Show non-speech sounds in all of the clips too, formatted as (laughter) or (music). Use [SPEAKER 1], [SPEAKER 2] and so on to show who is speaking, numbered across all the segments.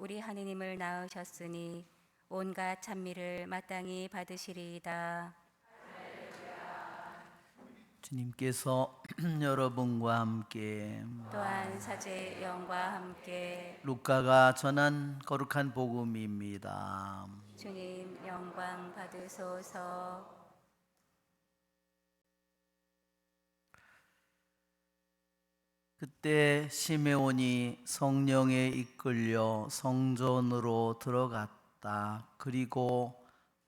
[SPEAKER 1] 우리 하느님을 낳으셨으니 온갖 찬미를 마땅히 받으시리이다.
[SPEAKER 2] 주님께서 (clears throat) 여러분과 함께
[SPEAKER 1] 또한 사제 영과 함께
[SPEAKER 2] 루카가 전한 거룩한 복음입니다.
[SPEAKER 1] 주님 영광 받으소서.
[SPEAKER 2] 그때 시메온이 성령에 이끌려 성전으로 들어갔다. 그리고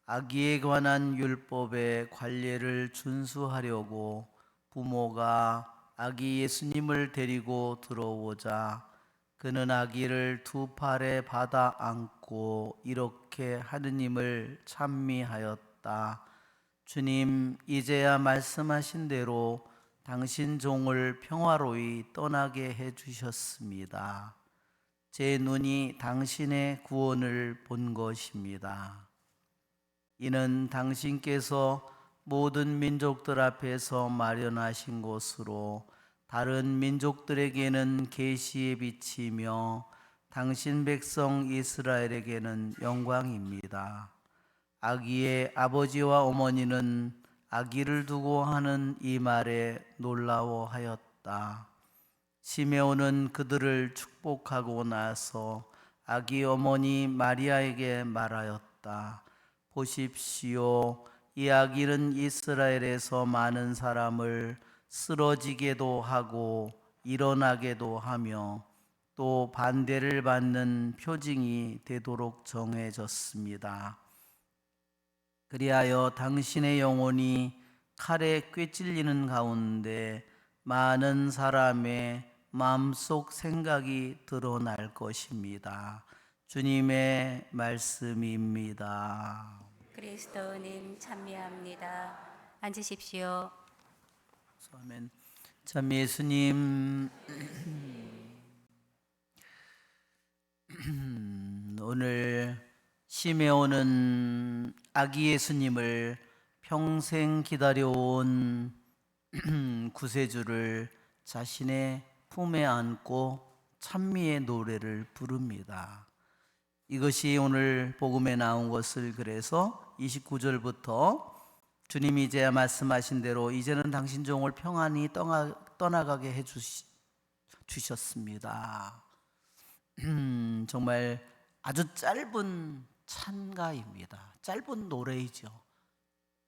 [SPEAKER 2] 아기에 관한 율법의 관례를 준수하려고 부모가 아기 예수님을 데리고 들어오자 그는 아기를 두 팔에 받아 안고 이렇게 하느님을 찬미하였다. 주님, 이제야 말씀하신 대로 당신 종을 평화로이 떠나게 해 주셨습니다. 제 눈이 당신의 구원을 본 것입니다. 이는 당신께서 모든 민족들 앞에서 마련하신 곳으로 다른 민족들에게는 계시의 빛이며 당신 백성 이스라엘에게는 영광입니다. 아기의 아버지와 어머니는 아기를 두고 하는 이 말에 놀라워하였다. 시메온은 그들을 축복하고 나서 아기 어머니 마리아에게 말하였다. 보십시오. 이 아기는 이스라엘에서 많은 사람을 쓰러지게도 하고 일어나게도 하며 또 반대를 받는 표징이 되도록 정해졌습니다. 그리하여 당신의 영혼이 칼에 꿰찔리는 가운데 많은 사람의 마음속 생각이 드러날 것입니다. 주님의 말씀입니다.
[SPEAKER 1] 그리스도님 찬미합니다. 앉으십시오.
[SPEAKER 2] 아멘. 참 예수님 (clears throat) 오늘 시메온은 아기 예수님을 평생 기다려온 (clears throat) 구세주를 자신의 품에 안고 찬미의 노래를 부릅니다. 이것이 오늘 복음에 나온 것을 그래서 29절부터 주님이 이제 말씀하신 대로 이제는 당신 종을 평안히 떠나, 떠나가게 해 주시, 주셨습니다. 음, (clears throat) 정말 아주 짧은 찬가입니다. 짧은 노래이죠.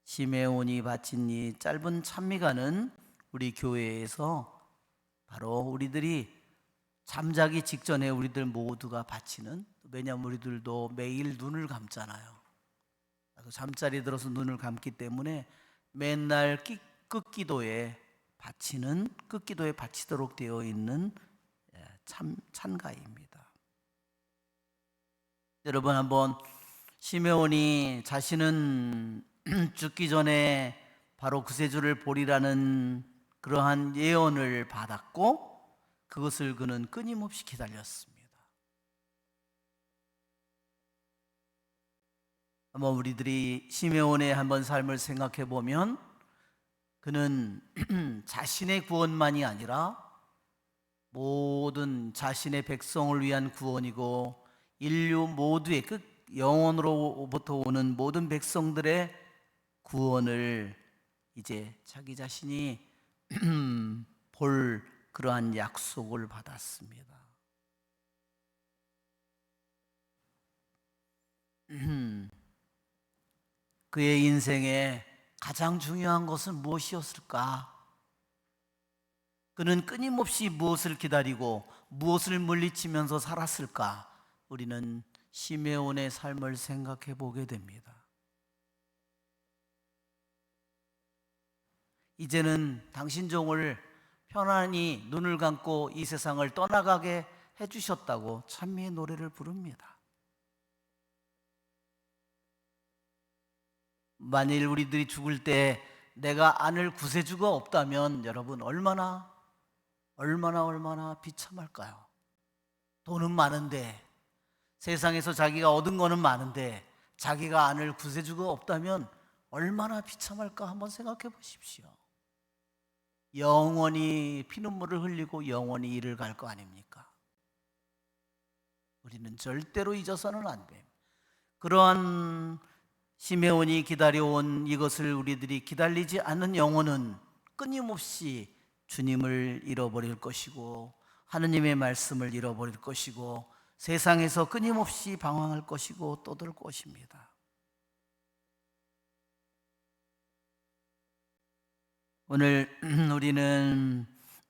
[SPEAKER 2] 시메온이 바친 이 짧은 찬미가는 우리 교회에서 바로 우리들이 잠자기 직전에 우리들 모두가 바치는 왜냐하면 우리들도 매일 눈을 감잖아요. 잠자리 들어서 눈을 감기 때문에 맨날 끼- 끝기도에 바치는 끝기도에 바치도록 되어 있는 예, 참 찬가입니다. 여러분 한번 시메온이 자신은 (clears throat) 죽기 전에 바로 구세주를 보리라는 그러한 예언을 받았고 그것을 그는 끊임없이 기다렸습니다. 한번 우리들이 시메온의 한번 삶을 생각해 보면 그는 (clears throat) 자신의 구원만이 아니라 모든 자신의 백성을 위한 구원이고 인류 모두의 끝 영원으로부터 오는 모든 백성들의 구원을 이제 자기 자신이 (clears throat) 볼 그러한 약속을 받았습니다. (clears throat) 그의 인생에 가장 중요한 것은 무엇이었을까? 그는 끊임없이 무엇을 기다리고 무엇을 물리치면서 살았을까? 우리는 시메온의 삶을 생각해 보게 됩니다. 이제는 당신 종을 편안히 눈을 감고 이 세상을 떠나가게 해주셨다고 찬미의 노래를 부릅니다. 만일 우리들이 죽을 때 내가 안을 구세주가 없다면 여러분 얼마나 얼마나 얼마나 비참할까요? 돈은 많은데 세상에서 자기가 얻은 거는 많은데 자기가 안을 구세주가 없다면 얼마나 비참할까 한번 생각해 보십시오. 영원히 피눈물을 흘리고 영원히 일을 갈 거 아닙니까? 우리는 절대로 잊어서는 안 돼. 그러한 시메온이 기다려온 이것을 우리들이 기다리지 않는 영혼은 끊임없이 주님을 잃어버릴 것이고 하느님의 말씀을 잃어버릴 것이고 세상에서 끊임없이 방황할 것이고 떠들 것입니다. 오늘 (clears throat) 우리는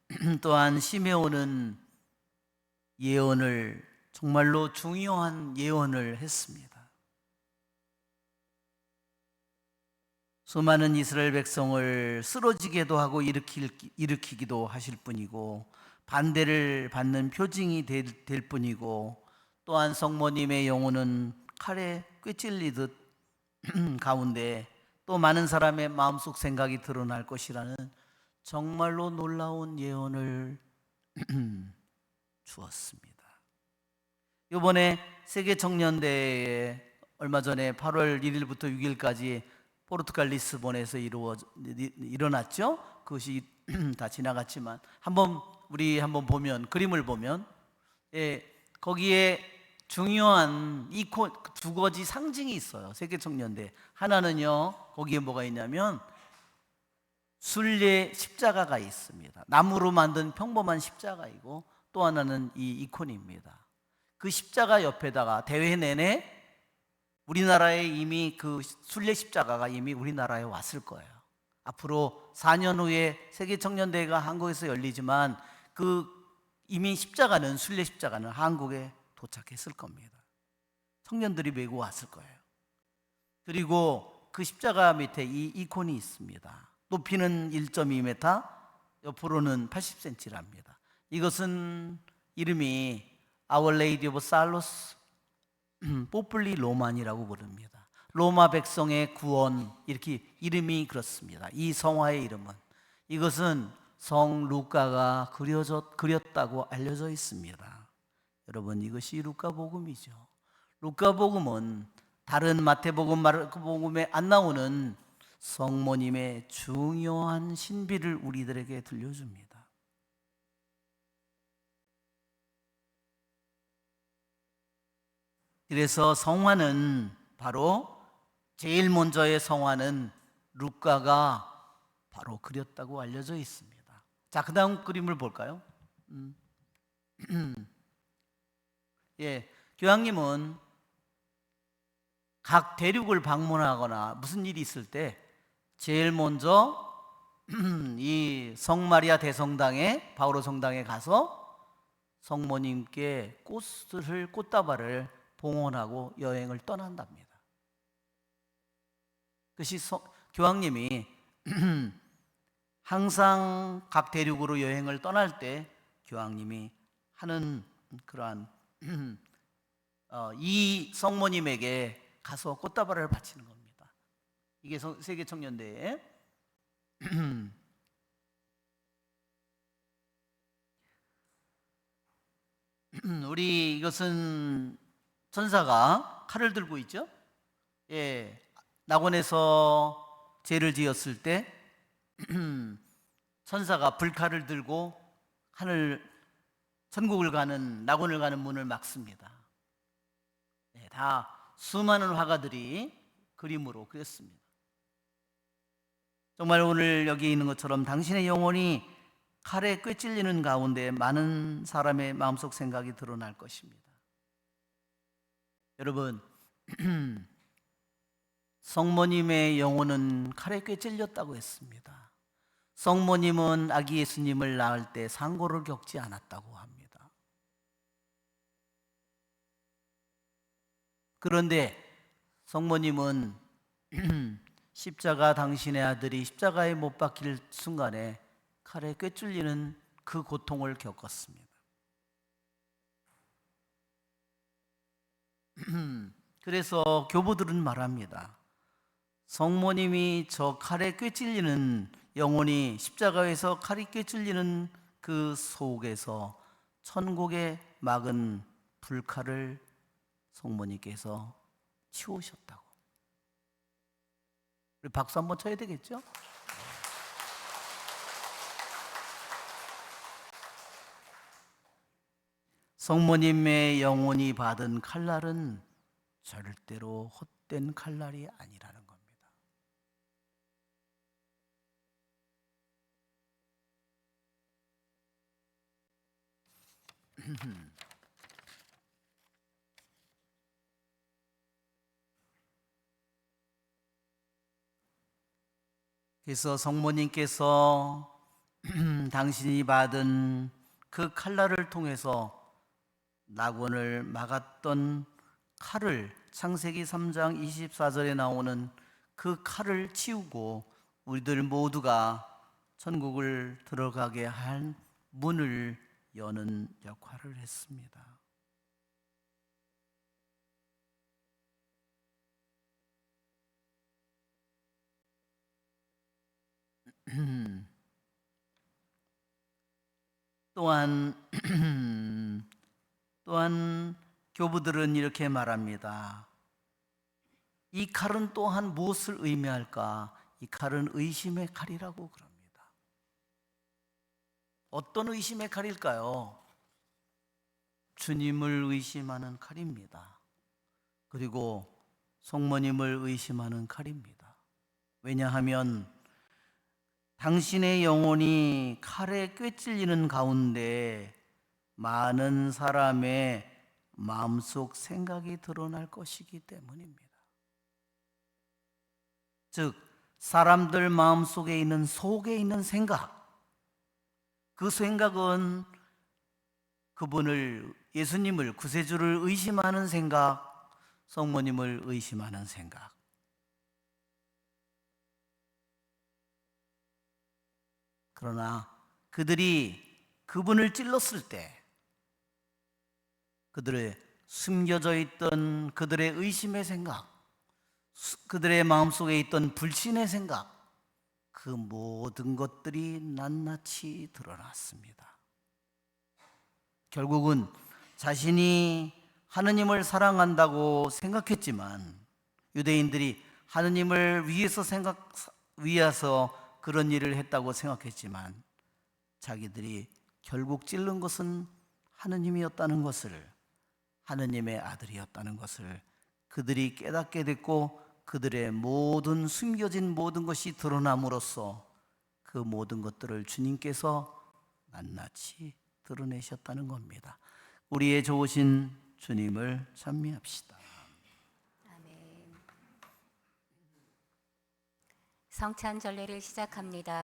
[SPEAKER 2] (clears throat) 또한 시메온은 예언을 정말로 중요한 예언을 했습니다. 수많은 이스라엘 백성을 쓰러지게도 하고 일으키기도 하실 분이고 반대를 받는 표징이 될, 될 뿐이고 또한 성모님의 영혼은 칼에 꿰찔리듯 (clears throat) 가운데 또 많은 사람의 마음속 생각이 드러날 것이라는 정말로 놀라운 예언을 (clears throat) 주었습니다. 이번에 세계 청년대회에 얼마 전에 8월 1일부터 6일까지 포르투갈 리스본에서 이루어 일어났죠. 그것이 (clears throat) 다 지나갔지만 한번 우리 한번 보면 그림을 보면 예, 거기에 중요한 이콘 두 가지 상징이 있어요. 세계 청년대 하나는요. 거기에 뭐가 있냐면 순례 십자가가 있습니다. 나무로 만든 평범한 십자가이고 또 하나는 이 이콘입니다. 그 십자가 옆에다가 대회 내내 우리나라에 이미 그 순례 십자가가 이미 우리나라에 왔을 거예요. 앞으로 4년 후에 세계 청년대회가 한국에서 열리지만 그 이미 십자가는 순례 십자가는 한국에 도착했을 겁니다. 청년들이 메고 왔을 거예요. 그리고 그 십자가 밑에 이 이콘이 있습니다. 높이는 1.2m, 옆으로는 80cm랍니다. 이것은 이름이 Our Lady of Salos 포플리 로만이라고 부릅니다. 로마 백성의 구원 이렇게 이름이 그렇습니다. 이 성화의 이름은 이것은 성 루카가 그려져 그렸다고 알려져 있습니다. 여러분 이것이 루카 복음이죠. 루카 복음은 다른 마태복음, 마르코복음에 안 나오는 성모님의 중요한 신비를 우리들에게 들려줍니다. 그래서 성화는 바로 제일 먼저의 성화는 루카가 바로 그렸다고 알려져 있습니다. 자, 그 다음 그림을 볼까요? 음. (clears throat) 예, 교황님은 각 대륙을 방문하거나 무슨 일이 있을 때 제일 먼저 (clears throat) 이 성마리아 대성당에 바오로 성당에 가서 성모님께 꽃을 꽃다발을 봉헌하고 여행을 떠난답니다. 그것이 서, 교황님이 (clears throat) 항상 각 대륙으로 여행을 떠날 때 교황님이 하는 그러한 (clears throat) 어, 이 성모님에게 가서 꽃다발을 바치는 겁니다. 이게 성- 세계 청년대회. (clears throat) 우리 이것은 천사가 칼을 들고 있죠. 예, 낙원에서 죄를 지었을 때 (clears throat) 천사가 불칼을 들고 하늘 천국을 가는 낙원을 가는 문을 막습니다. 네, 다 수많은 화가들이 그림으로 그렸습니다. 정말 오늘 여기 있는 것처럼 당신의 영혼이 칼에 꿰찔리는 가운데 많은 사람의 마음속 생각이 드러날 것입니다. 여러분, (clears throat) 성모님의 영혼은 칼에 꿰찔렸다고 했습니다. 성모님은 아기 예수님을 낳을 때 상고를 겪지 않았다고 합니다. 그런데 성모님은 (clears throat) 십자가 당신의 아들이 십자가에 못 박힐 순간에 칼에 꿰뚫리는 그 고통을 겪었습니다. (clears throat) 그래서 교부들은 말합니다. 성모님이 저 칼에 꿰찔리는 영혼이 십자가에서 칼이 꿰찔리는 그 속에서 천국의 막은 불칼을 성모님께서 치우셨다고. 우리 박수 한번 쳐야 되겠죠? 성모님의 영혼이 받은 칼날은 절대로 헛된 칼날이 아니라는 겁 (laughs) 그래서 성모님께서 (clears throat) 당신이 받은 그 칼날을 통해서 낙원을 막았던 칼을 창세기 3장 24절에 나오는 그 칼을 치우고 우리들 모두가 천국을 들어가게 한 문을 여는 역할을 했습니다. (clears throat) 또한 (clears throat) 또한 교부들은 이렇게 말합니다. 이 칼은 또한 무엇을 의미할까? 이 칼은 의심의 칼이라고 그럽니다. 어떤 의심의 칼일까요? 주님을 의심하는 칼입니다. 그리고 성모님을 의심하는 칼입니다. 왜냐하면 당신의 영혼이 칼에 꿰찔리는 가운데 많은 사람의 마음속 생각이 드러날 것이기 때문입니다. 즉, 사람들 마음속에 있는 속에 있는 생각, 그 생각은 그분을 예수님을 구세주를 의심하는 생각, 성모님을 의심하는 생각. 그러나 그들이 그분을 찔렀을 때 그들의 숨겨져 있던 그들의 의심의 생각, 수- 그들의 마음속에 있던 불신의 생각, 그 모든 것들이 낱낱이 드러났습니다. 결국은 자신이 하느님을 사랑한다고 생각했지만 유대인들이 하느님을 위해서 생각 위해서 그런 일을 했다고 생각했지만 자기들이 결국 찔른 것은 하느님이었다는 것을 하느님의 아들이었다는 것을 그들이 깨닫게 됐고 그들의 모든 숨겨진 모든 것이 드러남으로써 그 모든 것들을 주님께서 낱낱이 드러내셨다는 겁니다. 우리의 좋으신 주님을 찬미합시다.
[SPEAKER 1] 아멘. 성찬 전례를 시작합니다.